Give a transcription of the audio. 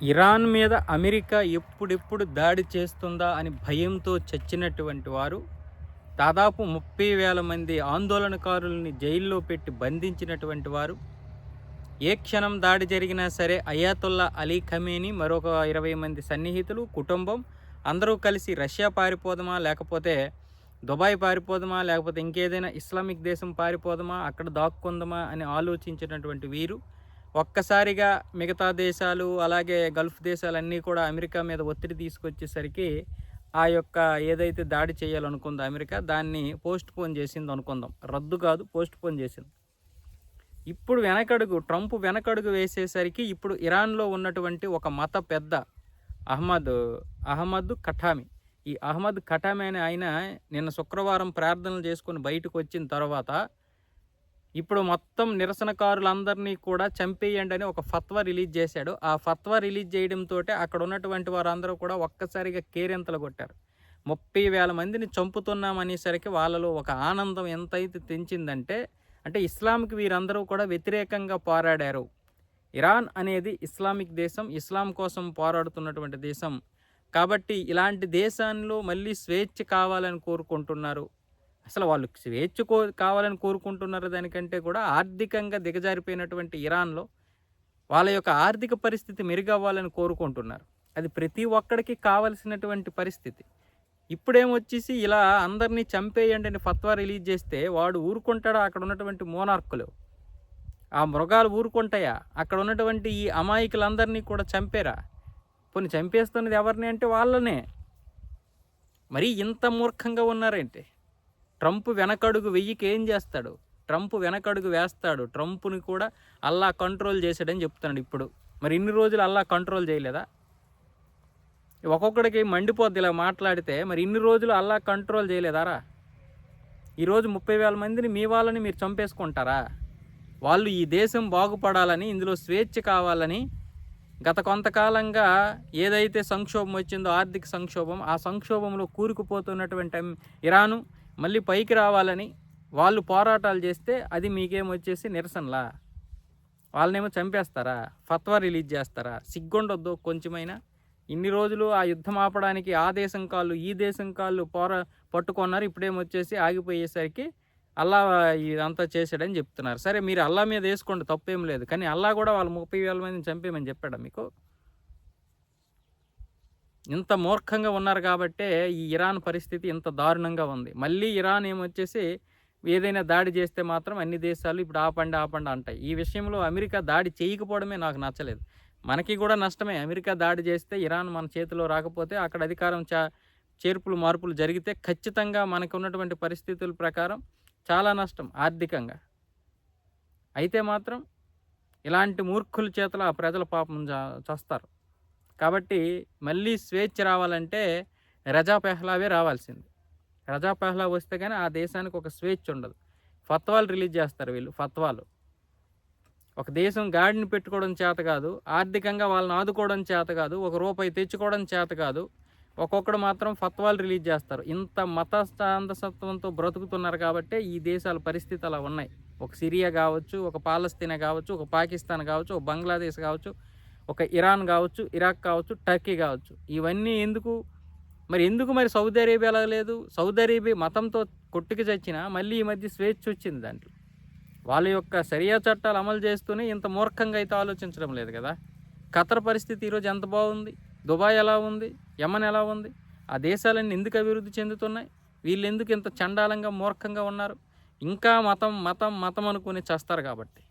Iran మీద America ఎప్పుడెప్పుడు దాడి చేస్తుందా అని భయంతో చచ్చినటువంటి వారు దాదాపు ముప్పై వేల మంది ఆందోళనకారుల్ని జైల్లో పెట్టి బంధించినటువంటి వారు. ఏ క్షణం దాడి జరిగినా సరే అయాతుల్లా అలీ ఖమేని మరొక ఇరవై మంది సన్నిహితులు కుటుంబం అందరూ కలిసి రష్యా పారిపోదమా లేకపోతే దుబాయ్ పారిపోదమా లేకపోతే ఇంకేదైనా ఇస్లామిక్ దేశం పారిపోదమా అక్కడ దాక్కుందమా అని ఆలోచించినటువంటి వీరు ఒక్కసారిగా మిగతా దేశాలు అలాగే గల్ఫ్ దేశాలన్నీ కూడా అమెరికా మీద ఒత్తిడి తీసుకొచ్చేసరికి ఆ యొక్క ఏదైతే దాడి చేయాలనుకుందో అమెరికా దాన్ని పోస్ట్ పోన్ చేసింది అనుకుందాం. రద్దు కాదు పోస్ట్ పోన్ చేసింది. ఇప్పుడు వెనకడుగు ట్రంప్ వెనకడుగు వేసేసరికి ఇప్పుడు ఇరాన్లో ఉన్నటువంటి ఒక మత పెద్ద అహ్మద్ అహ్మద్ కఠామి ఈ అహ్మద్ కఠామి అనే ఆయన నిన్న శుక్రవారం ప్రార్థనలు చేసుకొని బయటకు వచ్చిన తర్వాత ఇప్పుడు మొత్తం నిరసనకారులందరినీ కూడా చంపేయండి అని ఒక ఫత్వా రిలీజ్ చేశాడు. ఆ ఫత్వా రిలీజ్ చేయడంతో అక్కడ ఉన్నటువంటి వారందరూ కూడా ఒక్కసారిగా కేరింతలు కొట్టారు. ముప్పై వేల మందిని చంపుతున్నామనేసరికి వాళ్ళలో ఒక ఆనందం ఎంతైతే తెంచిందంటే అంటే ఇస్లాంకి వీరందరూ కూడా వ్యతిరేకంగా పోరాడారు. ఇరాన్ అనేది ఇస్లామిక్ దేశం ఇస్లాం కోసం పోరాడుతున్నటువంటి దేశం. కాబట్టి ఇలాంటి దేశాల్లో మళ్ళీ స్వేచ్ఛ కావాలని కోరుకుంటున్నారు. అసలు వాళ్ళు స్వేచ్ఛ కో కావాలని కోరుకుంటున్నారు దానికంటే కూడా ఆర్థికంగా దిగజారిపోయినటువంటి ఇరాన్లో వాళ్ళ యొక్క ఆర్థిక పరిస్థితి మెరుగవ్వాలని కోరుకుంటున్నారు. అది ప్రతి ఒక్కడికి కావలసినటువంటి పరిస్థితి. ఇప్పుడేమొచ్చేసి ఇలా అందరినీ చంపేయండి అని ఫత్వా రిలీజ్ చేస్తే వాడు ఊరుకుంటాడా? అక్కడ ఉన్నటువంటి మోనార్కులు. ఆ మృగాలు ఊరుకుంటాయా? అక్కడ ఉన్నటువంటి ఈ అమాయకులందరినీ కూడా చంపేరా? కొన్ని చంపేస్తున్నది ఎవరిని అంటే వాళ్ళనే. మరీ ఇంత మూర్ఖంగా ఉన్నారేంటి? ట్రంప్ వెనకడుగు వెయ్యికి ఏం చేస్తాడు? ట్రంప్ వెనకడుగు వేస్తాడు. ట్రంప్ని కూడా అల్లా కంట్రోల్ చేశాడని చెప్తున్నాడు ఇప్పుడు. మరి ఇన్ని రోజులు అల్లా కంట్రోల్ చేయలేదా? ఒక్కొక్కడికి మండిపోద్ది ఇలా మాట్లాడితే మరి ఇన్ని రోజులు అల్లా కంట్రోల్ చేయలేదారా? ఈరోజు ముప్పై వేల మందిని మీ వాళ్ళని మీరు చంపేసుకుంటారా? వాళ్ళు ఈ దేశం బాగుపడాలని ఇందులో స్వేచ్ఛ కావాలని గత కొంతకాలంగా ఏదైతే సంక్షోభం వచ్చిందో ఆర్థిక సంక్షోభం ఆ సంక్షోభంలో కూరుకుపోతున్నటువంటి ఇరాను మళ్ళీ పైకి రావాలని వాళ్ళు పోరాటాలు చేస్తే అది మీకేమొచ్చేసి నిరసనలా? వాళ్ళనేమో చంపేస్తారా? ఫత్వా రిలీజ్ చేస్తారా? సిగ్గుండొద్దు కొంచెమైనా. ఇన్ని రోజులు ఆ యుద్ధం ఆపడానికి ఆ దేశం కాళ్ళు ఈ దేశం కాళ్ళు పోరా పట్టుకున్నారు. ఇప్పుడేమొచ్చేసి ఆగిపోయేసరికి అల్లా ఇదంతా చేశాడని చెప్తున్నారు. సరే మీరు అల్లా మీద వేసుకోండి తప్పేం లేదు. కానీ అల్లా కూడా వాళ్ళు ముప్పై వేల మందిని చంపేమని చెప్పాడా మీకు? ఇంత మూర్ఖంగా ఉన్నారు కాబట్టే ఈ ఇరాన్ పరిస్థితి ఇంత దారుణంగా ఉంది. మళ్ళీ ఇరాన్ ఏమొచ్చేసి ఏదైనా దాడి చేస్తే మాత్రం అన్ని దేశాలు ఇప్పుడు ఆపండి ఆపండి అంటాయి. ఈ విషయంలో అమెరికా దాడి చేయకపోవడమే నాకు నచ్చలేదు. మనకి కూడా నష్టమే. అమెరికా దాడి చేస్తే ఇరాన్ మన చేతిలో రాకపోతే అక్కడ అధికారం చా చేర్పులు మార్పులు జరిగితే ఖచ్చితంగా మనకు ఉన్నటువంటి పరిస్థితుల ప్రకారం చాలా నష్టం ఆర్థికంగా. అయితే మాత్రం ఇలాంటి మూర్ఖుల చేతుల ఆ ప్రజల పాపం చస్తారు. కాబట్టి మళ్ళీ స్వేచ్ఛ రావాలంటే రజా పెహ్లావే రావాల్సింది. రజా పెహ్లా వస్తే కానీ ఆ దేశానికి ఒక స్వేచ్ఛ ఉండదు. ఫత్వాలు రిలీజ్ చేస్తారు వీళ్ళు ఫత్వాలు. ఒక దేశం గాడిని పెట్టుకోవడం చేత కాదు ఆర్థికంగా వాళ్ళని ఆదుకోవడం చేత కాదు ఒక రూపాయి తెచ్చుకోవడం చేత కాదు ఒక్కొక్కడు మాత్రం ఫత్వాలు రిలీజ్ చేస్తారు. ఇంత మతస్థాంతసత్వంతో బ్రతుకుతున్నారు కాబట్టి ఈ దేశాల పరిస్థితి అలా ఉన్నాయి. ఒక సిరియా కావచ్చు ఒక పాలస్తీనా కావచ్చు ఒక పాకిస్తాన్ కావచ్చు ఒక బంగ్లాదేశ్ కావచ్చు ఒక ఇరాన్ కావచ్చు ఇరాక్ కావచ్చు టర్కీ కావచ్చు. ఇవన్నీ ఎందుకు? మరి ఎందుకు మరి సౌదీ అరేబియా లేదు? సౌదీ అరేబియా మతంతో కొట్టుకు చచ్చినా మళ్ళీ ఈ మధ్య స్వేచ్ఛ వచ్చింది దాంట్లో. వాళ్ళ యొక్క సరియా చట్టాలు అమలు చేస్తూనే ఇంత మూర్ఖంగా అయితే ఆలోచించడం లేదు కదా. ఖతర్ పరిస్థితి ఈరోజు ఎంత బాగుంది? దుబాయ్ ఎలా ఉంది? యమన్ ఎలా ఉంది? ఆ దేశాలన్నీ ఎందుకు అభివృద్ధి చెందుతున్నాయి? వీళ్ళు ఎందుకు ఇంత చండాలంగా మూర్ఖంగా ఉన్నారు? ఇంకా మతం మతం మతం అనుకుని చేస్తారు కాబట్టి.